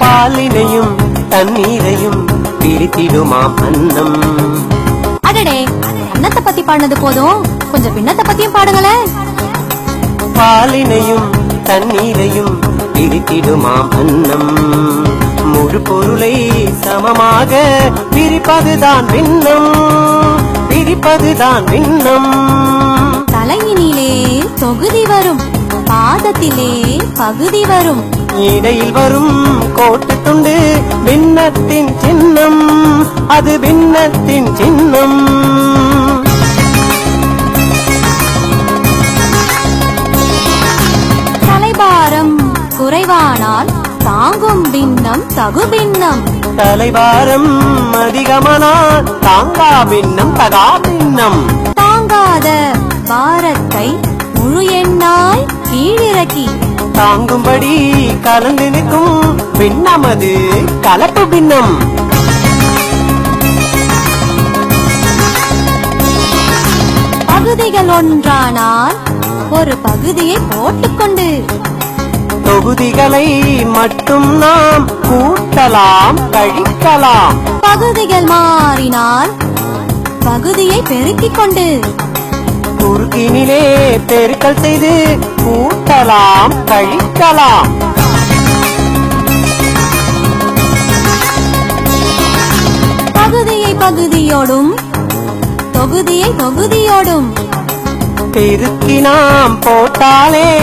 பாலினையும் தண்ணீரையும் பிரித்திடுமாம் அன்னம். அடடே அன்னத்தை பத்தி பாடினது போதும். கொஞ்சம் பின்னத்தை பத்தியும் பாடுங்களேன். பாலினையும் தண்ணீரையும் பிரித்திடுமாம் அன்னம் முழு பொருளை சமமாக பிரிப்பதுதான் விண்ணம். பிரிப்பதுதான் விண்ணம். தலையினிலே தொகுதி வரும் பாதத்திலே பகுதி வரும். இடையில் வரும் கோட்டு துண்டு பின்னத்தின் சின்னம். அது பின்னத்தின் சின்னம். குறைவானால் தாங்கும் பின்னம் தகு பின்னம். தலைவாரம் அதிகமானால் தாங்கா பின்னம் தகா பின்னம். தாங்காத பாரத்தை முழு எண்ணாய் கீழிறக்கி. தாங்கும்படி கலந்து நிற்கும் பின்னமது கலப்பு பின்னம். பகுதிகள் ஒன்றானால் ஒரு பகுதியை போட்டுக்கொண்டு தொகுதிகளை மட்டும் நாம் கூட்டலாம் கழிக்கலாம். பகுதிகள் மாறினால் பகுதியை பெருக்கிக் கொண்டு குறுக்கினிலே பெருக்கல் செய்து கூட்டலாம் கழிக்கலாம். பகுதியை பகுதியோடும் தொகுதியை தொகுதியோடும். பெருக்கி நாம் போட்டாலே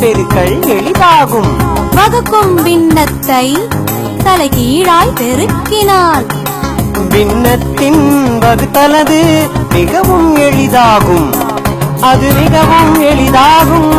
பெருக்கல் எளிதாகும். வகுக்கும் பின்னத்தை தலைகீழாய் பெருக்கினால் பின்னத்தின் வகுத்தலது மிகவும் எளிதாகும். அது மிகவும் எளிதாகும்.